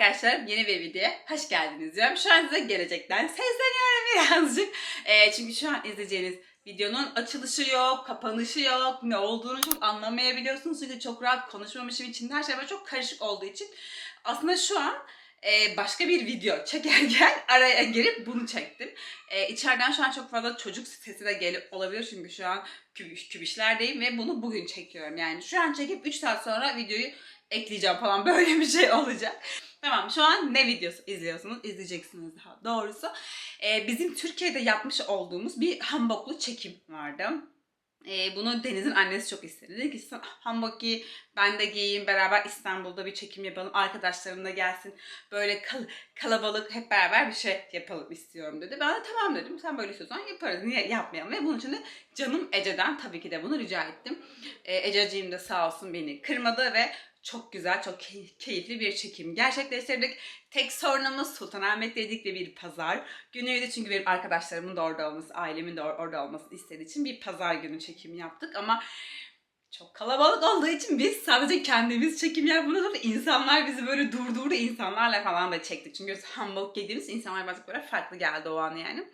arkadaşlar yeni bir videoya hoş geldiniz diyorum. Şu an size gelecekten sesleniyorum birazcık. Ee, çünkü şu an izleyeceğiniz videonun açılışı yok, kapanışı yok, ne olduğunu çok anlamayabiliyorsunuz. Çünkü çok rahat konuşmamışım için her şey çok karışık olduğu için. Aslında şu an e, başka bir video çekerken araya girip bunu çektim. E, içeriden şu an çok fazla çocuk sesi de gelip olabilir çünkü şu an kübiş, kübişlerdeyim ve bunu bugün çekiyorum. Yani şu an çekip 3 saat sonra videoyu ekleyeceğim falan böyle bir şey olacak. Tamam şu an ne videosu izliyorsunuz? İzleyeceksiniz daha doğrusu. Ee, bizim Türkiye'de yapmış olduğumuz bir hamboklu çekim vardı. Ee, bunu Deniz'in annesi çok istedi. Dedi ki "Sen hanbok giy, ben de giyeyim, beraber İstanbul'da bir çekim yapalım. Arkadaşlarım da gelsin. Böyle kal- kalabalık hep beraber bir şey yapalım istiyorum dedi. Ben de tamam dedim. Sen böyle istiyorsan yaparız. Niye yapmayalım? Ve bunun için de canım Ece'den tabii ki de bunu rica ettim. Ee, Ececiğim de sağ olsun beni kırmadı ve çok güzel, çok key- keyifli bir çekim gerçekleştirdik. Tek sorunumuz Sultanahmet dedikleri bir pazar günüydü. Çünkü benim arkadaşlarımın da orada olması, ailemin de or- orada olmasını istediği için bir pazar günü çekim yaptık. Ama çok kalabalık olduğu için biz sadece kendimiz çekim yapmadık. insanlar bizi böyle durdurdu. insanlarla falan da çektik. Çünkü Hamburg yediğimiz insanlar birazcık böyle farklı geldi o an yani.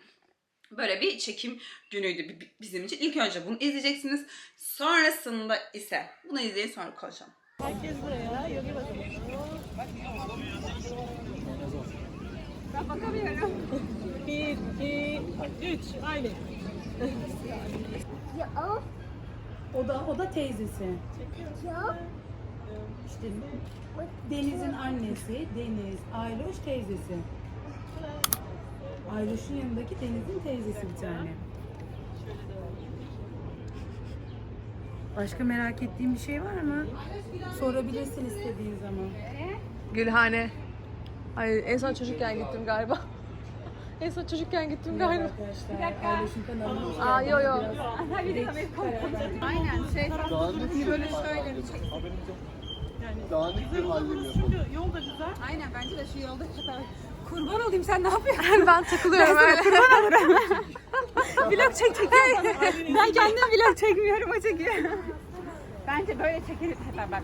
Böyle bir çekim günüydü bi- bi- bizim için. İlk önce bunu izleyeceksiniz. Sonrasında ise bunu izleyin sonra konuşalım. Herkes buraya. Yogi bakalım. Ben bakamıyorum. Bir, iki, üç. Aile. Ya O da o da teyzesi. ya İşte Deniz'in annesi, Deniz, Ayloş teyzesi. Ayloş'un yanındaki Deniz'in teyzesi bir tane. Başka merak ettiğin bir şey var mı? Sorabilirsin istediğin zaman. Gülhane. Ay en son çocukken gittim galiba. en son çocukken gittim galiba. arkadaşlar. Kanalına hoş Aa yo yo. Dağınık böyle şöyle. Dağınık bir halde Çünkü yol da güzel. Aynen bence de şu yolda kadar. Kurban olayım sen ne yapıyorsun? ben takılıyorum öyle. vlog çekecek. ben kendim vlog çekmiyorum o çekiyor. Bence böyle çekelim hep beraber.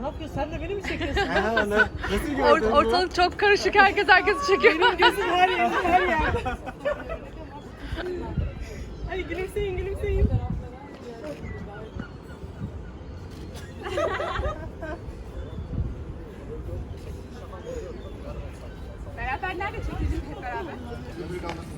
Ne yapıyorsun? Sen de beni mi çekiyorsun? Or- ortalık çok karışık. Herkes herkesi çekiyor. Gözüm her yerde, her yerde. Hadi gülümseyin, gülümseyin. Beraber nerede çekeceğiz hep beraber?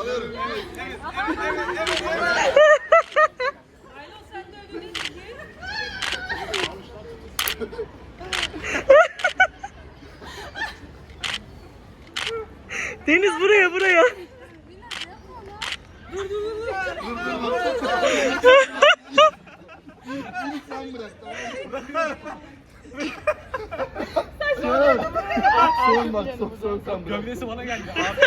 alıyorum. Deniz buraya buraya. Sen bırak tamam? Son bak son son sen bana geldi. Bakın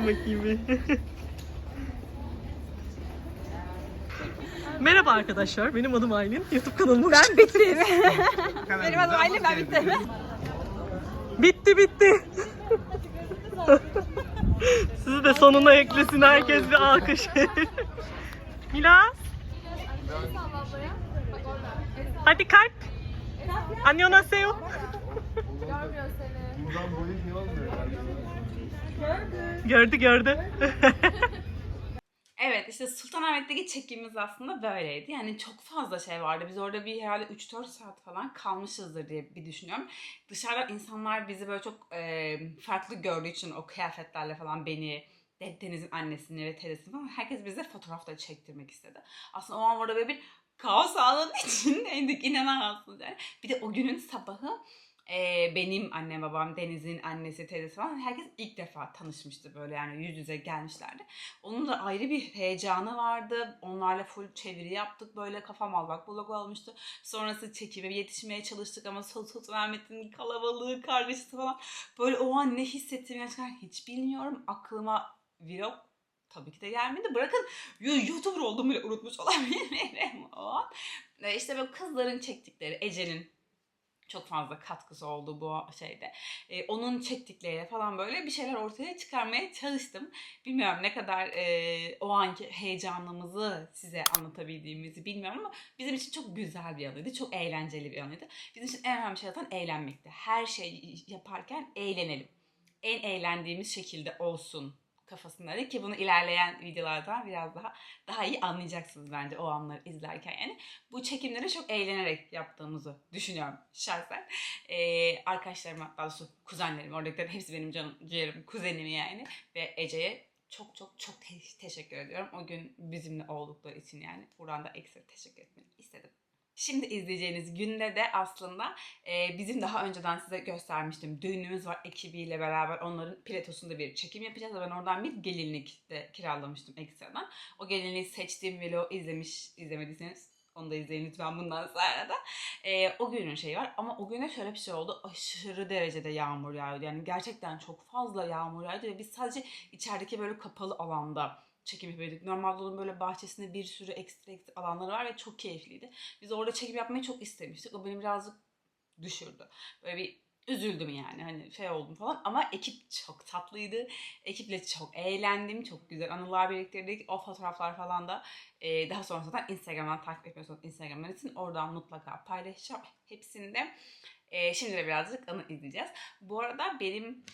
bakın bakayım bir. Merhaba arkadaşlar. Benim adım Aylin. YouTube kanalıma Ben bittim. Benim adım Aylin ben bittim. bitti bitti. Sizi de sonuna eklesin herkes bir alkış. Milas. Hadi kalp. Annyeonghaseyo. Buradan boyu şey olmuyor Gördü gördü. Evet işte Sultanahmet'teki çekimimiz aslında böyleydi. Yani çok fazla şey vardı. Biz orada bir herhalde 3-4 saat falan kalmışızdır diye bir düşünüyorum. Dışarıdan insanlar bizi böyle çok e, farklı gördüğü için o kıyafetlerle falan beni, De- Deniz'in annesini ve teyzesini falan herkes bize fotoğraf da çektirmek istedi. Aslında o an orada böyle bir kaos anının içindeydik inanamazsınız yani. Bir de o günün sabahı Ee, benim annem babam, Deniz'in annesi, teyzesi falan herkes ilk defa tanışmıştı böyle yani yüz yüze gelmişlerdi. Onun da ayrı bir heyecanı vardı. Onlarla full çeviri yaptık böyle kafam allak bullak olmuştu. Sonrası çekime yetişmeye çalıştık ama Sultan Mehmet'in kalabalığı, kargaşası falan. Böyle o an ne hissettiğimi gerçekten hiç bilmiyorum. Aklıma vlog tabii ki de gelmedi. Bırakın Yo- YouTuber olduğumu bile unutmuş olabilirim o an. E, İşte böyle kızların çektikleri, Ece'nin çok fazla katkısı oldu bu şeyde. E, onun çektikleriyle falan böyle bir şeyler ortaya çıkarmaya çalıştım. Bilmiyorum ne kadar e, o anki heyecanımızı size anlatabildiğimizi bilmiyorum ama bizim için çok güzel bir anıydı. Çok eğlenceli bir anıydı. Bizim için en önemli şey zaten eğlenmekti. Her şey yaparken eğlenelim. En eğlendiğimiz şekilde olsun kafasındaydı ki bunu ilerleyen videolardan biraz daha daha iyi anlayacaksınız bence o anları izlerken yani. Bu çekimleri çok eğlenerek yaptığımızı düşünüyorum şahsen. Ee, arkadaşlarıma, daha doğrusu kuzenlerim, oradakilerin hepsi benim canım, ciğerim, kuzenim yani. Ve Ece'ye çok çok çok te- teşekkür ediyorum. O gün bizimle oldukları için yani. Buradan da ekstra teşekkür etmek istedim. Şimdi izleyeceğiniz günde de aslında e, bizim daha önceden size göstermiştim. Düğünümüz var ekibiyle beraber onların platosunda bir çekim yapacağız. Ben oradan bir gelinlik de kiralamıştım ekstradan. O gelinliği seçtiğim vlogu izlemiş, izlemediyseniz onu da izleyin lütfen bundan sonra da. E, o günün şeyi var ama o güne şöyle bir şey oldu. Aşırı derecede yağmur yağıyordu. Yani gerçekten çok fazla yağmur yağıyordu ve biz sadece içerideki böyle kapalı alanda çekim yapıyorduk. Normalde onun böyle bahçesinde bir sürü ekstra ekstra alanları var ve çok keyifliydi. Biz orada çekim yapmayı çok istemiştik. O beni birazcık düşürdü. Böyle bir üzüldüm yani hani şey oldum falan ama ekip çok tatlıydı. Ekiple çok eğlendim. Çok güzel anılar biriktirdik. O fotoğraflar falan da e, daha sonra zaten Instagram'dan takip etmiyorsanız Instagram'dan için oradan mutlaka paylaşacağım. Hepsinde e, şimdi de birazcık anı izleyeceğiz. Bu arada benim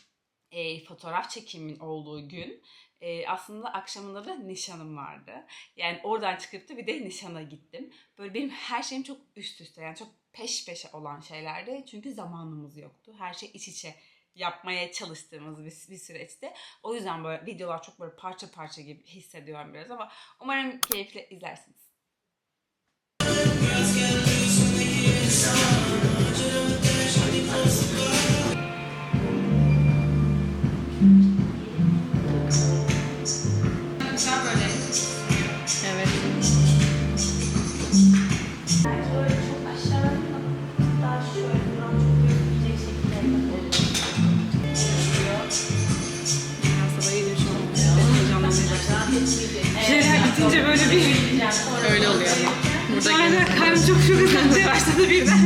e, fotoğraf çekimin olduğu gün e, aslında akşamında da nişanım vardı. Yani oradan çıkıp da bir de nişana gittim. Böyle benim her şeyim çok üst üste yani çok peş peşe olan şeylerdi. Çünkü zamanımız yoktu. Her şey iç içe yapmaya çalıştığımız bir, bir süreçte. O yüzden böyle videolar çok böyle parça parça gibi hissediyorum biraz ama umarım keyifle izlersiniz. Evet. Öyle oluyor. Burada Aynen kalbim çok çok hızlanmaya başladı birden.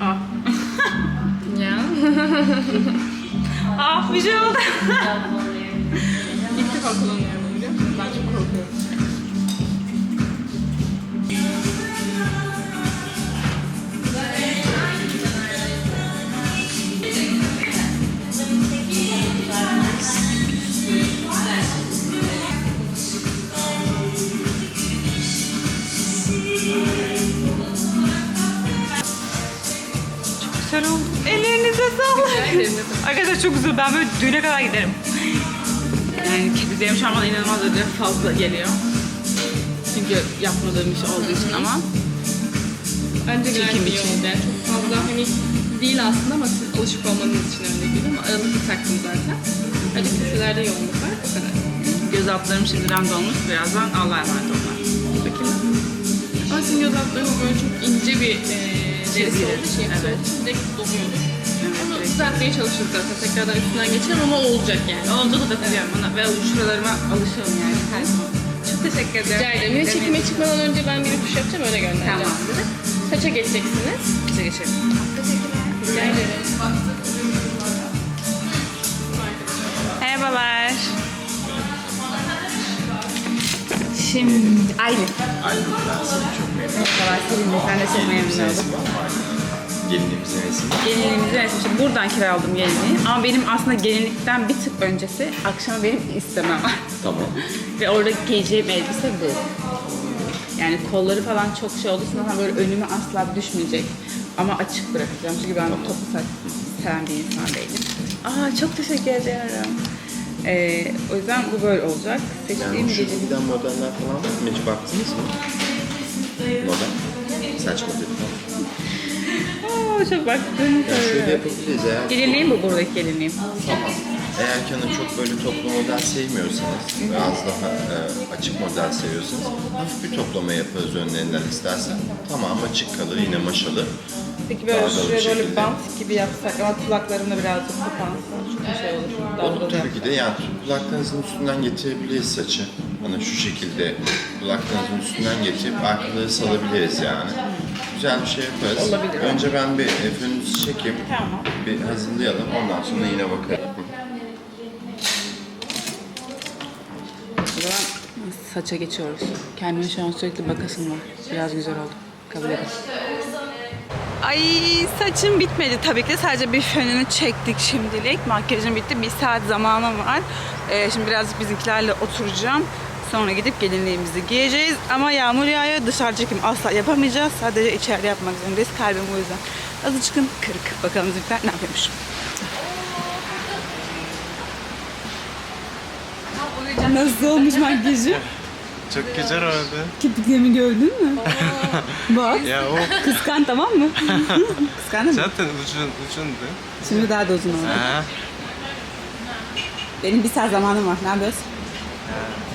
ah. Ya. ah bir şey oldu. İlk defa kullanıyorum çok güzel. Ben böyle düğüne kadar giderim. Yani kediklerim şu an bana inanılmaz derecede fazla geliyor. Çünkü yapmadığım iş olduğu için ama Bence gayet iyi için. oldu. Yani çok fazla hani değil aslında ama siz alışık olmanız için öyle değil ama aralıklı taktım zaten. Hadi keselerde yoğunluk var. O kadar. göz altlarım şimdiden dolmuş. Birazdan Allah'a emanet olun. Bakayım. Ama sizin göz altlarınız böyle çok ince bir e, derisi olduğu için Evet. direkt doluyordu. Evet. düzeltmeye çalışırız zaten. Tekrardan üstünden geçerim ama olacak yani. Olduğunu da biliyorum ona ve şuralarıma alışıyorum yani her zaman. Çok teşekkür ederim. Rica ederim. Yine çekime çıkmadan önce ben bir tuş yapacağım öyle göndereceğim Tamam. size. Saça geçeceksiniz. Bize geçelim. Rica ederim. Merhabalar. Şimdi Aylin. Aylin ben Merhabalar Selin'le sen de çok memnun oldum. Resmi var. Gelinimizin resmi. Gelinliğimizi resim için buradan kiraladım gelinliği. Ama benim aslında gelinlikten bir tık öncesi akşam benim istemem var. Tamam. Ve orada giyeceğim elbise bu. Yani kolları falan çok şey olduğu için zaten böyle önüme asla düşmeyecek. Ama açık bırakacağım çünkü ben toplu saç seven bir insan değilim. Aa çok teşekkür ederim. Ee, o yüzden bu böyle olacak. Yani Seçtiğim şu gece giden modeller falan var mı? Hiç baktınız mı? Model. Saç modeli falan. Aa, çok baktım. Yani şöyle yapabiliriz eğer Gelinliğim bu buradaki gelinliğim. Tamam. Eğer ki hani çok böyle toplu model sevmiyorsanız ve az daha e, açık model seviyorsanız hafif bir toplama yaparız önlerinden istersen. Tamam açık kalır yine maşalı. Peki böyle Dalgalı şuraya bir böyle şekilde. bant gibi yapsak ama kulaklarımda birazcık çok bir şey olur. Olur Dalgalı tabii ki de yani kulaklarınızın üstünden getirebiliriz saçı. Hani şu şekilde kulaklarınızın üstünden getirip arkaları salabiliriz yani. Güzel bir şey yaparız. Olabilir. Önce ben bir fönünüzü çekeyim. Tamam. Bir hazırlayalım ondan sonra yine bakarım. O zaman saça geçiyoruz. Kendime şu an sürekli bakasım var. Biraz güzel oldu. Kabul edin. Ay saçım bitmedi tabii ki. Sadece bir fönünü çektik şimdilik. Makyajım bitti. Bir saat zamanım var. Ee, şimdi birazcık bizimkilerle oturacağım. Sonra gidip gelinliğimizi giyeceğiz. Ama yağmur yağıyor. Dışarı çekim asla yapamayacağız. Sadece içeride yapmak zorundayız. Kalbim o yüzden. Azıcık kırık. Bakalım bizimkiler ne yapıyormuş. Nasıl olmuş makyajı? Çok güzel oldu. Kirpiklerimi gördün mü? Bak. Ya o Kıskan tamam mı? Kıskandın mı? zaten uzun uzundu. Şimdi daha da uzun oldu. Ha, Benim bir saat zamanım var. Ne yapıyoruz? ne yapalım?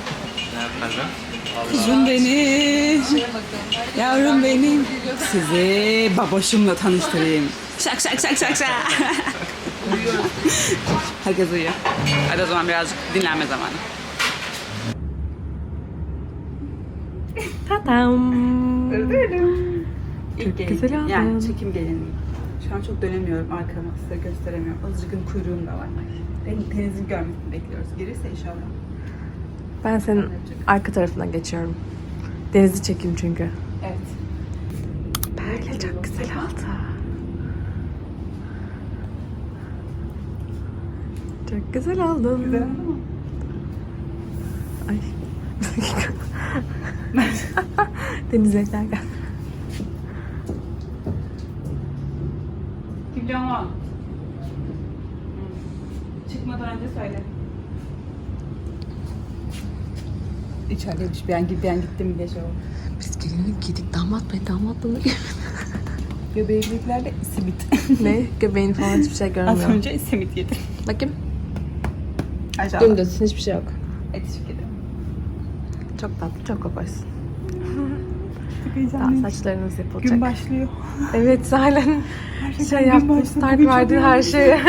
Kuzum benim. Yavrum benim. Sizi baboşumla tanıştırayım. Şak şak şak şak şak. Herkes uyuyor. Hadi o zaman birazcık dinlenme zamanı. Tadam. İlk gelin- güzel oldu. Yani çekim gelinliği. Şu an çok dönemiyorum arkamı size gösteremiyorum. Azıcık kuyruğum da var. Den- Denizin görmesini bekliyoruz. Gelirse inşallah. Ben senin arka tarafından geçiyorum. Denizi çekeyim çünkü. Evet. Böyle çok güzel oldu. Çok güzel oldun. Güzel oldu mu? Ay. Deniz beklerken. Kim. Çıkmadan önce söyle. İçerideymiş. Ben, ben gittim diye şey oldu. Biz gelinlik giydik. Damat bey damatlığını Göbeğimdekilerle simit. Ne? Göbeğini falan hiçbir şey Az görmüyorum. önce simit yedim. Bakayım. Aşağıda. Dümdüz. Hiçbir şey yok. Teşekkür ederim. Çok tatlı, çok. Çok Daha saçlarınız yapılacak. Gün başlıyor. Evet halen şey gün yaptım, start verdi her şeye.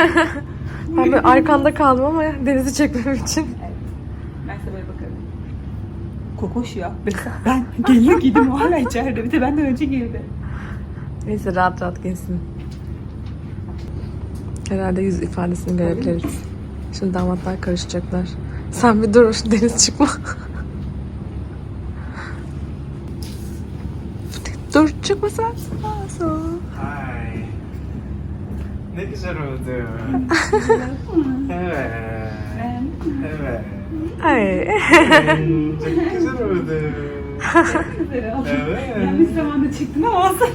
ben böyle arkanda kaldım ama denizi çekmem için. Ben size böyle bakarım. Kokoş ya. Mesela ben gelinlik giydim o hala içeride. Bir de benden önce girdi. Neyse rahat rahat geçsin. Herhalde yüz ifadesini görebiliriz. Şimdi damatlar karışacaklar. Sen bir dur, deniz çıkma. dur, çıkma sen. Ay. Ne güzel oldu. evet. Evet. Ay. Çok güzel oldu. Evet. Yanlış zamanda çıktın ama olsun.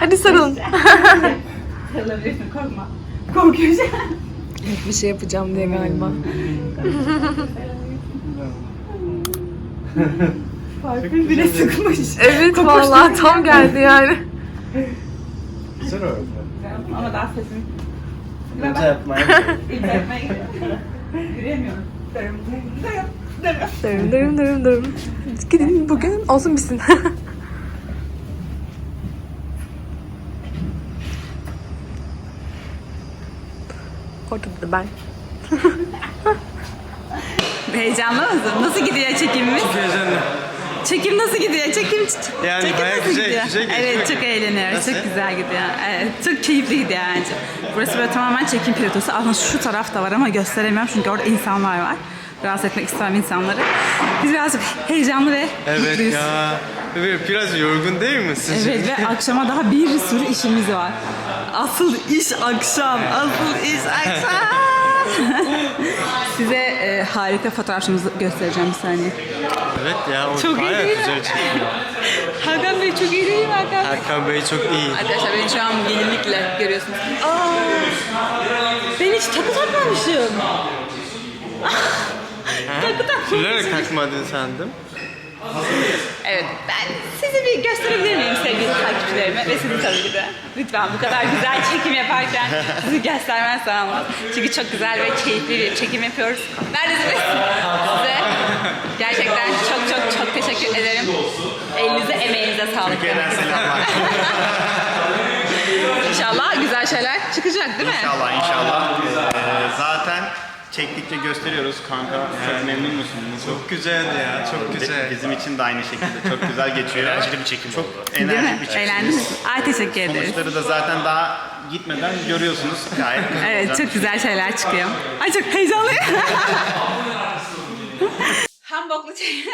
Hadi sarılın. Sarılabilirsin korkma. Korkuyor şu an. bir şey yapacağım diye galiba. Parfüm bile sıkmış. Evet vallahi tam geldi yani. Güzel oldu. Ama daha sesim Önce yapmayı. İlgilenmeye gidiyor. Yürüyemiyorum. Dırım dırım dırım. Dırım dırım dırım. Gidin bugün olsun bitsin. Ortada da ben. Heyecanlı mısın? Nasıl gidiyor çekimimiz? Heyecanlı. Çekim nasıl gidiyor? Çekim, Yani çekim nasıl güzel- gidiyor? güzel geçiyor. Evet çok eğleniyoruz. Nasıl? Çok güzel gidiyor. Evet çok keyifli gidiyor bence. Burası böyle tamamen çekim platosu. Aslında şu taraf da var ama gösteremiyorum çünkü orada insanlar var. Rahatsız etmek istemem insanları. Biz birazcık heyecanlı ve Evet mutluyuz. ya. Evet, Biraz yorgun değil misin? Evet ve akşama daha bir sürü işimiz var. Asıl iş akşam. Asıl iş akşam. Size e, harika fotoğrafımızı göstereceğim bir saniye. Evet ya o Çok iyi değil mi? güzel çekiyor. Hakan Bey çok iyi değil mi Hakan Bey? Hakan Bey çok iyi. Arkadaşlar beni şu an gelinlikle görüyorsunuz. Aa, ben hiç takı takmamışım. takı takmamışım. Bilerek takmadın sandım. Evet, ben sizi bir gösterebilir miyim sevgili takipçilerime ve sizi tabii ki de. Lütfen bu kadar güzel çekim yaparken sizi göstermezsem olmaz. Çünkü çok güzel ve keyifli bir çekim yapıyoruz. Neredesiniz? Size gerçekten çok çok çok teşekkür ederim. Elinize, emeğinize sağlık. Türkiye'den selamlar. İnşallah güzel şeyler çıkacak değil mi? İnşallah inşallah. Ee, zaten çektikçe gösteriyoruz kanka. Çok memnun musun? Nasıl? Çok güzeldi ya çok güzel. Bizim için de aynı şekilde çok güzel geçiyor. Eğlenceli bir çekim çok oldu. Değil mi? enerjik bir çekim. Eğlendiniz. Ay teşekkür ederiz. Sonuçları da zaten daha gitmeden görüyorsunuz. Gayet güzel Evet çok güzel şeyler çıkıyor. Ay çok heyecanlıyım. Hamburglu çek...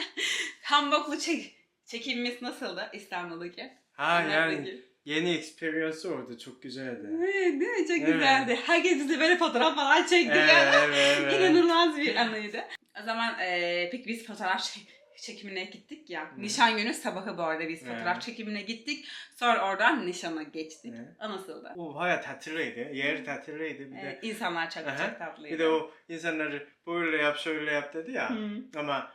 Hamburglu çek... çekimimiz nasıldı İstanbul'daki? Ha yani ki? Yeni experience oldu çok güzeldi. Evet, değil mi? Çok Evet. güzeldi. Herkes bize böyle fotoğraf falan çekti. Evet, evet, evet. İnanılmaz bir anıydı. O zaman eee peki biz fotoğraf çek- çekimine gittik ya. Nişan günü sabahı bu arada biz fotoğraf Evet. çekimine gittik. Sonra oradan nişana geçtik. Evet. O nasıldı? O bayağı tatlıydı. Yer tatlıydı bir Ee, de. insanlar çok Aha. çok tatlıydı. Bir de o insanları böyle yap şöyle yap dedi ya. Hı. Ama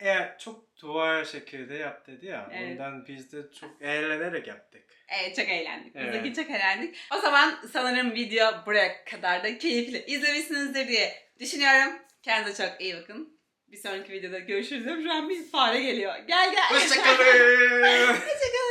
eğer çok doğal şekilde yap dedi ya. Evet. Ondan biz de çok eğlenerek yaptık. Evet çok eğlendik. Biz de Evet. çok eğlendik. O zaman sanırım video buraya kadar da keyifli izlemişsinizdir diye düşünüyorum. Kendinize çok iyi bakın. Bir sonraki videoda görüşürüz. Şu an bir fare geliyor. Gel gel. Hoşçakalın. Hoşçakalın.